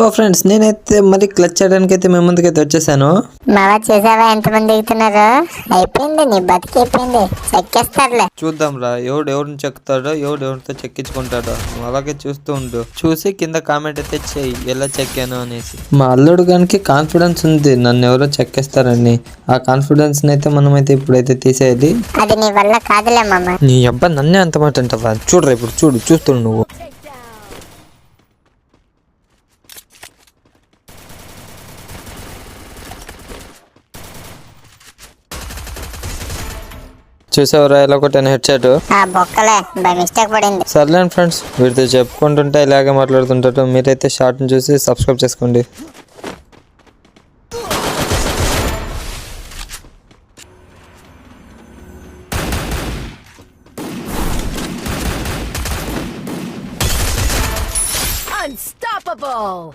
So friends నేనైతే మరి clutch చేయడానికి అయితే మేము ముందుకైతే వచ్చేసాను. మావా చూసావా ఎంతమంది దిగుతున్నారు? అయిపోయింది నీ బతికి అయిపోయింది. చెక్కేస్తారులే. చూద్దాం రా ఎవడు ఎవరిని చెక్కుతాడో ఎవడు ఎవరితో చెక్కించుకుంటాడో నువ్వు అలాగే చూస్తూ ఉండు. చూసి కింద కామెంట్ అయితే చెయ్యి ఎలా చెక్కాను అనేసి. మా అల్లుడు గానికి కాన్ఫిడెన్స్ ఉంది నన్ను ఎవరో చెక్కేస్తారని. ఆ కాన్ఫిడెన్స్ అయితే మనమైతే ఇప్పుడైతే తీసేయాలి. అది నీ వల్ల కాదులే మామ. నీ అబ్బా నన్నే అంత మాట అంటావా? చూడరా ఇప్పుడు చూడు చూస్తుండు నువ్వు. చూసావురా ఇలా ఒకటి హెడ్ సెట్ సర్లే ఫ్రెండ్స్ వీడితో చెప్పుకుంటుంటే ఇలాగే మాట్లాడుతుంటారు. మీరైతే షార్ట్ని చూసి సబ్స్క్రైబ్ చేసుకోండి. Unstoppable!